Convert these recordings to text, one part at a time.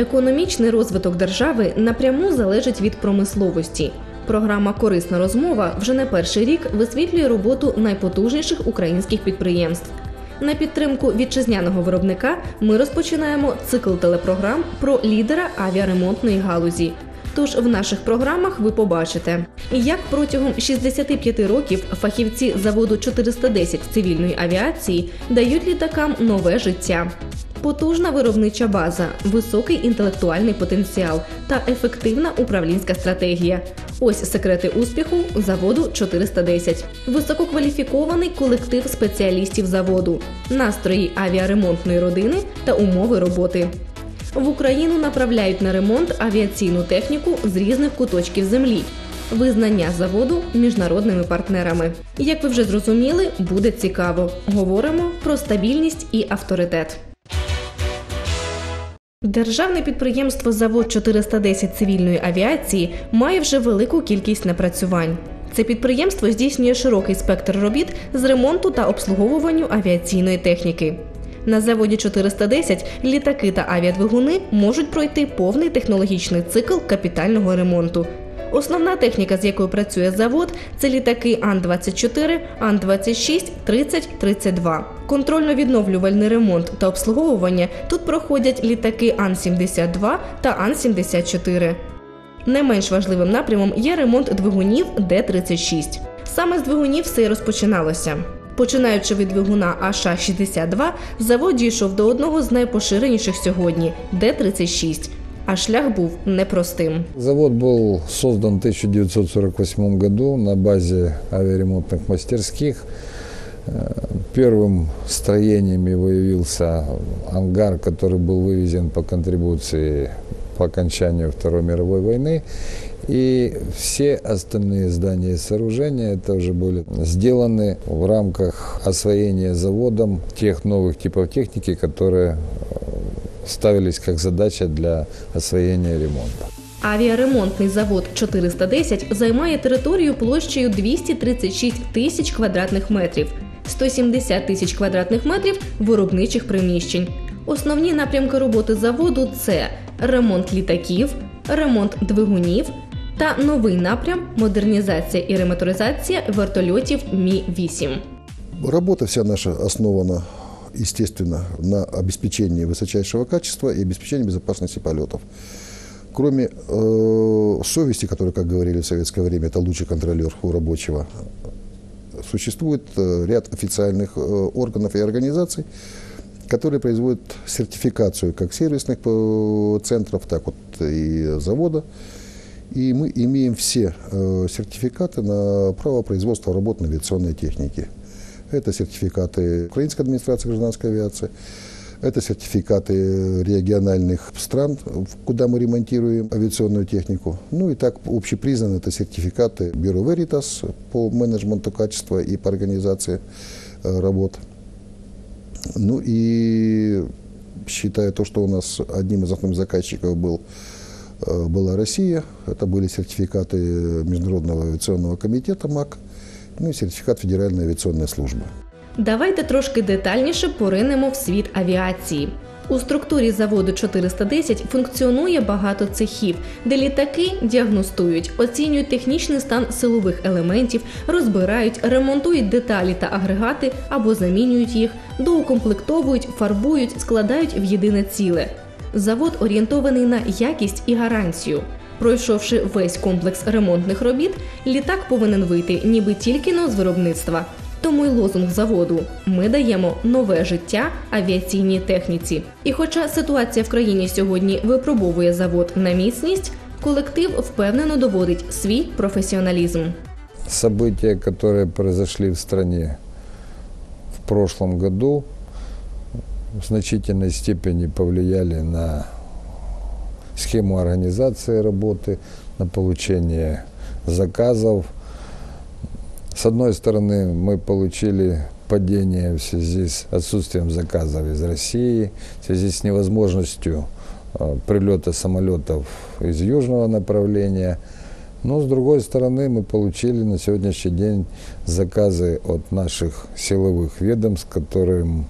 Економічний розвиток держави напряму залежить від промисловості. Програма Корисна розмова вже не перший рік висвітлює роботу найпотужніших українських підприємств. На підтримку вітчизняного виробника ми розпочинаємо цикл телепрограм про лідера авіаремонтної галузі. Тож в наших програмах ви побачите, як протягом 65 років фахівці заводу 410 цивільної авіації дають літакам нове життя. Потужна виробнича база, високий інтелектуальний потенціал та ефективна управлінська стратегія. Ось секрети успіху заводу 410. Висококваліфікований колектив спеціалістів заводу, настрої авіаремонтної родини та умови роботи. В Україну направляють на ремонт авіаційну техніку з різних куточків землі. Визнання заводу міжнародними партнерами. Як ви вже зрозуміли, буде цікаво. Говоримо про стабільність і авторитет. Державне підприємство Завод 410 цивільної авіації має вже велику кількість напрацювань. Це підприємство здійснює широкий спектр робіт з ремонту та обслуговуванню авіаційної техніки. На заводі 410 літаки та авіадвигуни можуть пройти повний технологічний цикл капітального ремонту. Основна техніка, з якою працює завод, це літаки Ан-24, Ан-26, 30, 32. Контрольно-відновлювальний ремонт та обслуговування тут проходять літаки Ан-72 та Ан-74. Не менш важливим напрямом є ремонт двигунів Д-36. Саме з двигунів все й розпочиналося. Починаючи від двигуна АШ-62, завод дійшов до одного з найпоширеніших сьогодні Д-36 А шлях був непростим. Завод был создан в 1948 году на базе авиаремонтных мастерских. Э, Первым строением его явился ангар, который был вывезен по контрибуции по окончанию Второй мировой войны. И все остальные здания и сооружения это уже были сделаны в рамках освоения заводом тех новых типов техники, которые э, ставились как задача для освоения ремонта. Авіаремонтний завод 410 займає територію площею 236 тисяч квадратних метрів, 170 тисяч квадратних метрів виробничих приміщень. Основні напрямки роботи заводу це ремонт літаків, ремонт двигунів та новий напрям модернізація і ремоторизація вертольотів Мі 8 Работа вся наша основана, естественно, на обеспечении высочайшего качества и обеспечении безопасности полетов. Кроме э, совести, которая, как говорили в советское время, это лучший контролер у рабочего, существует э, ряд официальных э, органов и организаций, которые производят сертификацию как сервисных э, центров, так вот и завода. И мы имеем все э, сертификаты на право производства работ на авиационной технике. Это сертификаты Украинской администрации гражданской авиации, это сертификаты региональных стран, куда мы ремонтируем авиационную технику. Ну и так общепризнаны это сертификаты Бюро Veritas по менеджменту качества и по организации э, работ. Ну и считая то, что у нас одним из основных заказчиков был, э, была Россия, это были сертификаты Международного авиационного комитета МАК, ну и сертификат Федеральной авиационной службы. Давайте трошки детальніше поринемо в світ авіації. У структурі заводу 410 функціонує багато цехів, де літаки діагностують, оцінюють технічний стан силових елементів, розбирають, ремонтують деталі та агрегати або замінюють їх, доукомплектовують, фарбують, складають в єдине ціле. Завод орієнтований на якість і гарантію. Пройшовши весь комплекс ремонтних робіт, літак повинен вийти ніби тільки но з виробництва. Тому й лозунг заводу ми даємо нове життя авіаційній техніці. І хоча ситуація в країні сьогодні випробовує завод на міцність, колектив впевнено доводить свій професіоналізм. События, которые произошли в стране в прошлом году, в значительной степени повлияли на схему организации работы, на получение заказов. С одной стороны, мы получили падение в связи с отсутствием заказов из России, в связи с невозможностью э, прилета самолетов из южного направления. Но с другой стороны, мы получили на сегодняшний день заказы от наших силовых ведомств, которым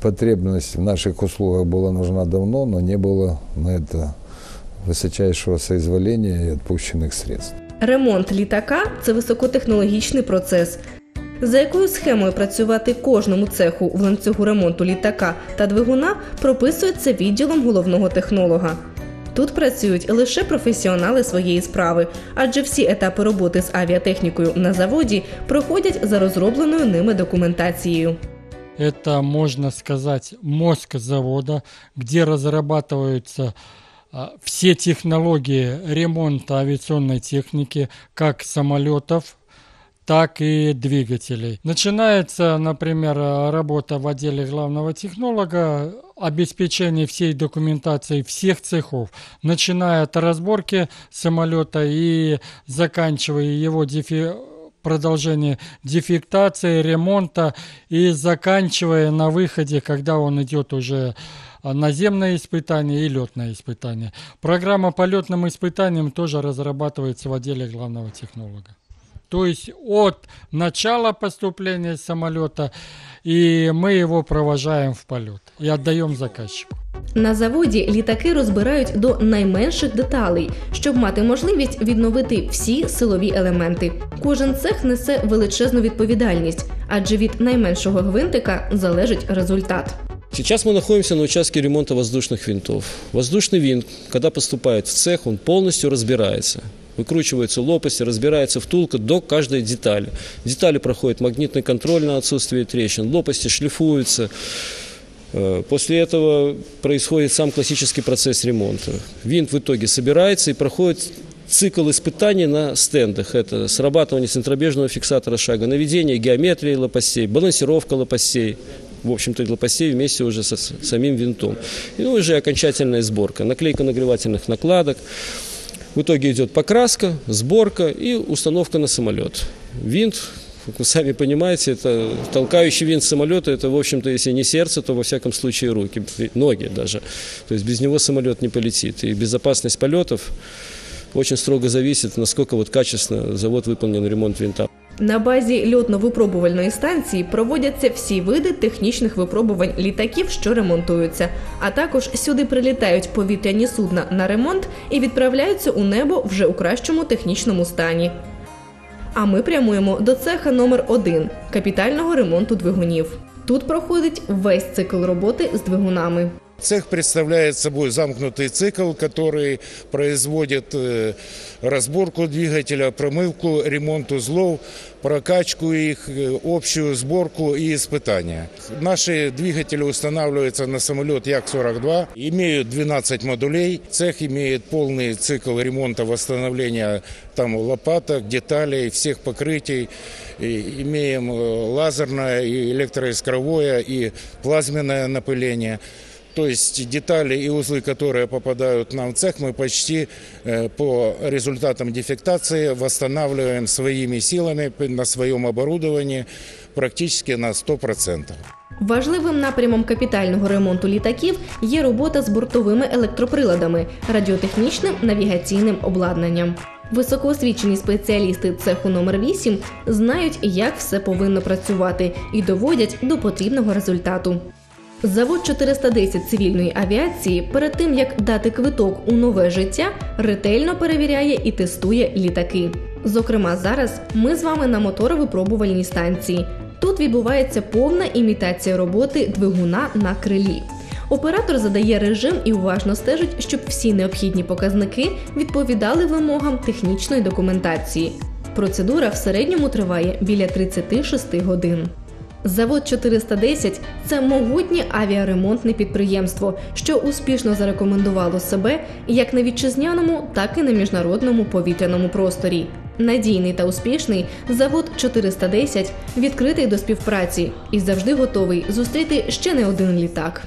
потребность в наших услугах была нужна давно, но не было на это высочайшего соизволения и отпущенных средств. Ремонт літака це високотехнологічний процес. За якою схемою працювати кожному цеху в ланцюгу ремонту літака та двигуна прописується відділом головного технолога. Тут працюють лише професіонали своєї справи, адже всі етапи роботи з авіатехнікою на заводі проходять за розробленою ними документацією. Это, можно сказать, мозг завода, где разрабатываются а, все технологии ремонта авиационной техники, как самолетов, так и двигателей. Начинается, например, работа в отделе главного технолога, обеспечение всей документации всех цехов, начиная от разборки самолета и заканчивая его дефи продолжение дефектации, ремонта и заканчивая на выходе, когда он идет уже а, наземное испытание и летное испытание. Программа по летным испытаниям тоже разрабатывается в отделе главного технолога. То есть от начала поступления самолета, и мы его провожаем в полет и отдаем заказчику. На заводі літаки розбирають до найменших деталей, щоб мати можливість відновити всі силові елементи. Кожен цех несе величезну відповідальність, адже від найменшого гвинтика залежить результат. Сейчас мы находимся на участке ремонта воздушных винтов. Воздушный винт, когда поступает в цех, он полностью разбирается. Выкручиваются лопасти, разбирается втулка до каждой детали. Детали проходят магнитный контроль на отсутствие трещин, лопасти шлифуются. Э, После этого происходит сам классический процесс ремонта. Винт в итоге собирается и проходит цикл испытаний на стендах. Это срабатывание центробежного фиксатора шага, наведение геометрии лопастей, балансировка лопастей, в общем-то, лопастей вместе уже со самим винтом. И ну, уже окончательная сборка, наклейка нагревательных накладок. В итоге идет покраска, сборка и установка на самолет. Винт, как вы сами понимаете, это толкающий винт самолета, это, в общем-то, если не сердце, то, во всяком случае, руки, ноги даже. То есть без него самолет не полетит. И безопасность полетов очень строго зависит, насколько вот качественно завод выполнен ремонт винта. На базі льотно-випробувальної станції проводяться всі види технічних випробувань літаків, що ремонтуються. А також сюди прилітають повітряні судна на ремонт і відправляються у небо вже у кращому технічному стані. А ми прямуємо до цеха номер 1 капітального ремонту двигунів. Тут проходить весь цикл роботи з двигунами. Цех представляет собой замкнутый цикл, который производит э, разборку двигателя, промывку, ремонт узлов, прокачку их, э, общую сборку и испытания. Наши двигатели устанавливаются на самолет Як-42, имеют 12 модулей. Цех имеет полный цикл ремонта, восстановления там лопаток, деталей, всех покрытий. И имеем э, лазерное, и электроискровое, и плазменное напыление. То есть детали и узлы, которые попадают нам в цех, мы почти э, по результатам дефектации восстанавливаем своими силами на своем оборудовании практически на 100%. Важливим напрямом капітального ремонту літаків є робота з бортовими електроприладами, радіотехнічним навігаційним обладнанням. Високоосвічені спеціалісти цеху номер 8 знають, як все повинно працювати, і доводять до потрібного результату. Завод 410 цивільної авіації перед тим як дати квиток у нове життя, ретельно перевіряє і тестує літаки. Зокрема, зараз ми з вами на моторовипробувальній станції. Тут відбувається повна імітація роботи двигуна на крилі. Оператор задає режим і уважно стежить, щоб всі необхідні показники відповідали вимогам технічної документації. Процедура в середньому триває біля 36 годин. Завод 410 – це могутнє авіаремонтне підприємство, що успішно зарекомендувало себе як на вітчизняному, так і на міжнародному повітряному просторі. Надійний та успішний завод 410 відкритий до співпраці і завжди готовий зустріти ще не один літак.